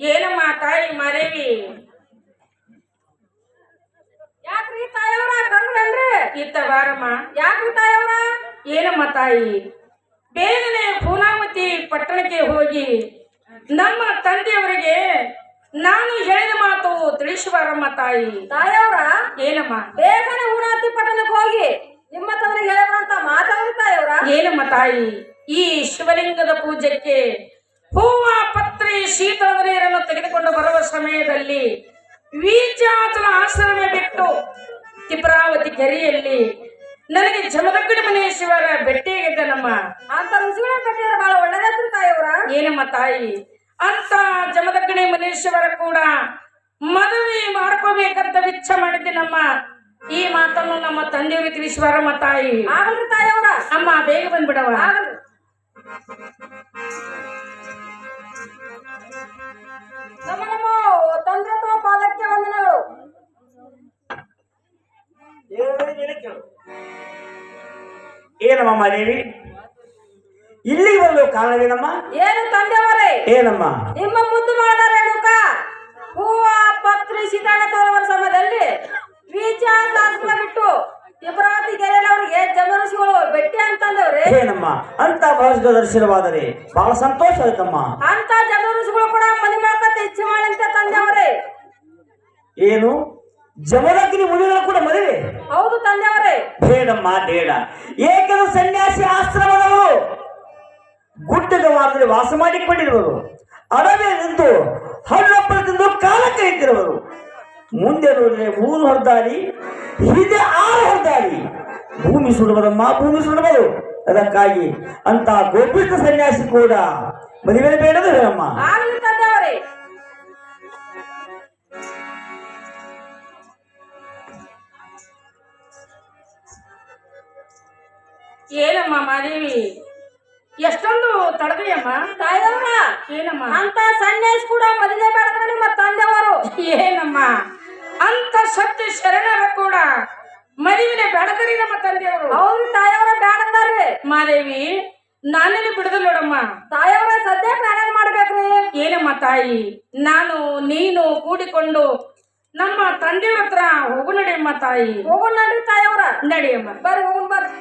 ಏನಮ್ಮ ತಾಯಿ ಮರೇವಿ? ಯಾಕ್ರಿ ತಾಯವ್ರ ಕರ್ದ್ರಲ್ರಿ ಇತ್ತ ಬಾರಮ್ಮ. ಯಾಕ್ರಿ ತಾಯವ್ರ ಏನಮ್ಮ ತಾಯಿ? ಬೇಗನೆ ಪೂನಾವತಿ ಪಟ್ಟಣಕ್ಕೆ ಹೋಗಿ ನಮ್ಮ ತಂದೆಯವರಿಗೆ ನಾನು ಹೇಳಿದ ಮಾತು ತಿಳಿಸುವಾರಮ್ಮ ತಾಯಿ. ತಾಯವ್ರ ಏನಮ್ಮ? ಬೇಗನೆ ಪೂನಾವತಿ ಪಟ್ಟಣಕ್ಕೆ ಹೋಗಿ. ನಿಮ್ಮ ತಂದ್ರೆ ಹೇಳೋಣ ಮಾತಾಡ್ತಾಯವ್ರ ಏನಮ್ಮ ತಾಯಿ? ಈ ಶಿವಲಿಂಗದ ಪೂಜೆಗೆ ಹೂವ ಪತ್ರೆ ನೀರನ್ನು ತೆಗೆದುಕೊಂಡು ಬರುವ ಸಮಯದಲ್ಲಿ ವೀಜಾತನ ಆಶ್ರಮ ಬಿಟ್ಟು ತಿಪ್ರಾವತಿ ಕೆರೆಯಲ್ಲಿ ನನಗೆ ಜಮದಗ್ಗಡಿ ಭೇಟಿಯಾಗಿದ್ದ ನಮ್ಮ ಅಂತ ರುಚಿಗಳ ಕಟ್ಟಿದ್ರೆ ಬಹಳ ಒಳ್ಳೇದಾಯ್ತು ತಾಯಿಯವರ. ಏನಮ್ಮ ತಾಯಿ? ಅಂತ ಜಮದಗ್ಗಣಿ ಮನೇಶ್ವರ ಕೂಡ ಮದುವೆ ಮಾಡ್ಕೋಬೇಕಂತ ವಿಚ್ಛ ಮಾಡಿದ್ದೀನಮ್ಮ ಈ ಮಾತನ್ನು ನಮ್ಮ ತಂದೆಯವರಿಗೆ ತಿಳಿಸುವಾರಮ್ಮ ತಾಯಿ. ಆಗಲ್ರಿ ತಾಯಿಯವರ? ಅಮ್ಮ ಬೇಗ ಬಂದ್ಬಿಡವ ಆಗಲ್ರಿ ನಮ್ಮ ನಮ್ಮ ಅಥವಾ ಪಾದಕ್ಕೆ ವಂದನೆಗಳು. ಏನಮ್ಮ ಮನೇವಿ ಇಲ್ಲಿಗೆ ಬರಲು ಕಾರಣವೇನಮ್ಮ? ಏನು ತಂದೆಯವರೇ? ಏನಮ್ಮ? ನಿಮ್ಮ ಮುದ್ದು ಮಾಡಿದ ಭಾಷದ ದರ್ಶನವಾದರೆ ಬಹಳ ಸಂತೋಷ ಆಯ್ತಮ್ಮ. ಅಂತ ಜಮರುಸಿಗಳು ಕೂಡ ಮನೆ ಮಾಡ್ಕತ್ತ ಇಚ್ಛೆ ಮಾಡಂತ ತಂದೆಯವರೇ. ಏನು? ಜಮದಗ್ನಿ ಮುನಿಗಳು ಕೂಡ ಮದುವೆ? ಹೌದು ತಂದೆಯವರೇ. ಬೇಡಮ್ಮ ಬೇಡ. ಏಕೆಂದ್ರೆ ಸನ್ಯಾಸಿ ಆಶ್ರಮದವರು ಗುಡ್ಡದ ವಾರದಲ್ಲಿ ವಾಸ ಮಾಡಿಕೊಂಡಿರುವರು. ಅಡವೆ ನಿಂತು ಹಳ್ಳಪ್ಪಳ ತಿಂದು ಕಾಲ ಕೈದಿರುವರು ಮುಂದೆ ನೋಡಿದ್ರೆ ಮೂರು ಹೊರದಾರಿ ಹಿಂದೆ ಆರು ಹೊರದಾರಿ ಭೂಮಿ ಸುಡಬದಮ್ಮ ಭೂಮಿ ಸುಡುವುದು. ಅದಕ್ಕಾಗಿ ಅಂತ ಗೋಪಿತ ಸನ್ಯಾಸಿ ಕೂಡ ಮದುವೆ ಬೇಡದ ತಂದೆಯವರೇ ಏನಮ್ಮ ಮಾದೇವಿ? ಎಷ್ಟೊಂದು ತಡದೆಯಮ್ಮ ತಾಯವ್ರ ಏನಮ್ಮ? ಅಂತ ಸನ್ಯಾಸ ಕೂಡ ಮದುವೆ ಮಾಡಿದ್ರೆ ನಿಮ್ಮ ತಂದೆಯವರು. ಏನಮ್ಮ? ಅಂತ ಸತ್ಯ ಶರಣರ ಕೂಡ ಮದುವಿನ ಬೆಳಗರಿ ನಮ್ಮ ತಂದೆಯವರು. ಅವ್ರು ತಾಯವರ ಬೇಡಂದಾರ್ರಿ ಮಾದೇವಿ ನಾನೇನು ಬಿಡದಲ್ಲ ನೋಡಮ್ಮ. ತಾಯವರ ಸದ್ಯ ನಾನೇನ್ ಮಾಡ್ಬೇಕ್ರಿ? ಏನಮ್ಮ ತಾಯಿ ನಾನು ನೀನು ಕೂಡಿಕೊಂಡು ನಮ್ಮ ತಂದೆಯವ್ರ ಹತ್ರ ಹೋಗು ನಡಿಯಮ್ಮ ತಾಯಿ. ಹೋಗೋಣ ನಡಿ ತಾಯವ್ರ ನಡಿಯಮ್ಮ. ಬರ್ರಿ ಹೋಗೋಣ ಬರ್ರಿ.